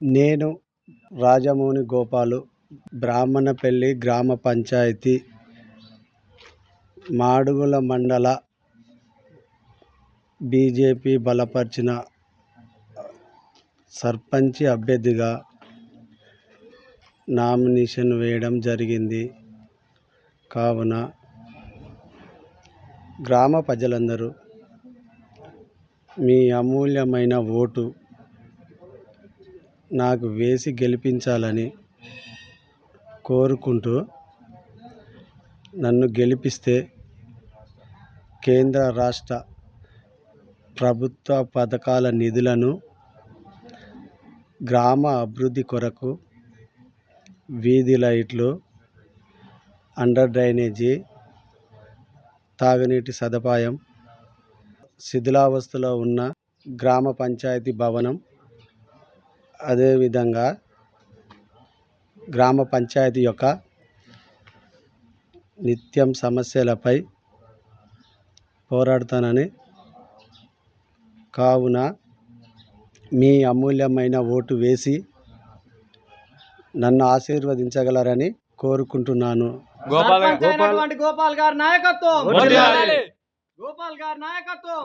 నేను రాజమౌని గోపాలు బ్రాహ్మణపల్లి గ్రామ పంచాయతీ మాడుగుల మండల బీజేపీ బలపరిచిన సర్పంచ్ అభ్యర్థిగా నామినేషన్ వేయడం జరిగింది. కావున గ్రామ ప్రజలందరూ మీ అమూల్యమైన ఓటు నాకు వేసి గెలిపించాలని కోరుకుంటూ నన్ను గెలిపిస్తే కేంద్ర రాష్ట్ర ప్రభుత్వ పథకాల నిధులను గ్రామ అభివృద్ధి కొరకు వీధి లైట్లు అండర్ డ్రైనేజీ తాగునీటి సదుపాయం శిథిలావస్థలో ఉన్న గ్రామ పంచాయతీ భవనం అదేవిధంగా గ్రామ పంచాయతీ యొక్క నిత్యం సమస్యలపై పోరాడతానని కావున మీ అమూల్యమైన ఓటు వేసి నన్ను ఆశీర్వదించగలరని కోరుకుంటున్నాను గోపాల్ గారి నాయకత్వం. గోపాల్ గారి నాయకత్వం.